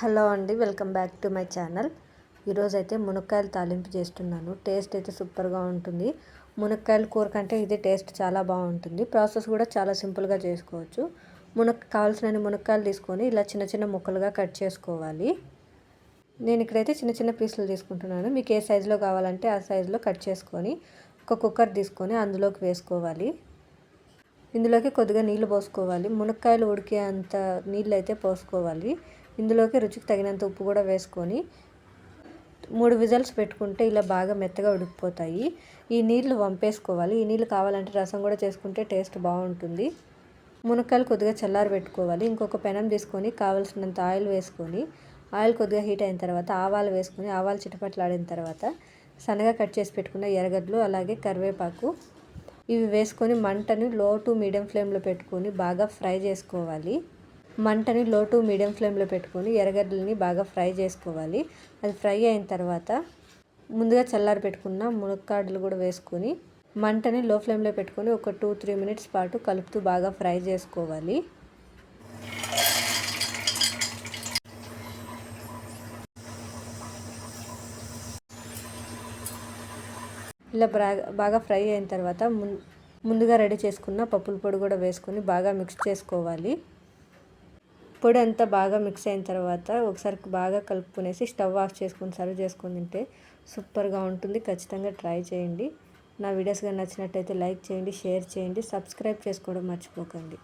Hello అండి welcome back to my channel. ఈరోజు అయితే మునక్కాయలు తాలింపు చేస్తున్నాను. టేస్ట్ అయితే సూపర్గా ఉంటుంది. మునక్కాయల కూర కంటే ఇది టేస్ట్ చాలా బాగుంటుంది. ప్రాసెస్ కూడా చాలా సింపుల్గా చేసుకోవచ్చు. మునక్ కావాల్సిన మునక్కాయలు తీసుకొని ఇలా చిన్న చిన్న ముక్కలుగా కట్ చేసుకోవాలి. నేను ఇక్కడైతే చిన్న చిన్న పీసులు తీసుకుంటున్నాను. మీకు ఏ సైజులో కావాలంటే ఆ సైజులో కట్ చేసుకొని ఒక కుక్కర్ తీసుకొని అందులోకి వేసుకోవాలి. ఇందులోకి కొద్దిగా నీళ్ళు పోసుకోవాలి. మునక్కాయలు ఉడికే అంత నీళ్ళు అయితే పోసుకోవాలి. ఇందులోకి రుచికి తగినంత ఉప్పు కూడా వేసుకొని మూడు విజల్స్ పెట్టుకుంటే ఇలా బాగా మెత్తగా ఉడికిపోతాయి. ఈ నీళ్ళు వంపేసుకోవాలి. ఈ నీళ్ళు కావాలంటే రసం కూడా చేసుకుంటే టేస్ట్ బాగుంటుంది. మునక్కాయలు కొద్దిగా చల్లారి పెట్టుకోవాలి. ఇంకొక పెనం తీసుకొని కావలసినంత ఆయిల్ వేసుకొని ఆయిల్ కొద్దిగా హీట్ అయిన తర్వాత ఆవాలు వేసుకొని ఆవాలు చిటపట్లాడిన తర్వాత సన్నగా కట్ చేసి పెట్టుకున్న ఎర్రగడ్డలు అలాగే కరివేపాకు ఇవి వేసుకొని మంటని లో టు మీడియం ఫ్లేమ్లో పెట్టుకొని బాగా ఫ్రై చేసుకోవాలి. మంటని లో టు మీడియం ఫ్లేమ్లో పెట్టుకొని ఎర్రగడ్డలని బాగా ఫ్రై చేసుకోవాలి. అది ఫ్రై అయిన తర్వాత ముందుగా చల్లారి పెట్టుకున్న మునక్కాడలు కూడా వేసుకొని మంటని లో ఫ్లేమ్లో పెట్టుకొని ఒక టూ త్రీ మినిట్స్ పాటు కలుపుతూ బాగా ఫ్రై చేసుకోవాలి. ఇలా బాగా ఫ్రై అయిన తర్వాత ముందుగా రెడీ చేసుకున్న పప్పుల పొడి కూడా వేసుకొని బాగా మిక్స్ చేసుకోవాలి. పొడి అంతా బాగా మిక్స్ అయిన తర్వాత ఒకసారి బాగా కలుపుకునేసి స్టవ్ ఆఫ్ చేసుకొని సర్వ్ చేసుకొని తింటే సూపర్గా ఉంటుంది. ఖచ్చితంగా ట్రై చేయండి. నా వీడియోస్ కానీ నచ్చినట్టయితే లైక్ చేయండి షేర్ చేయండి సబ్స్క్రైబ్ చేసుకోవడం మర్చిపోకండి.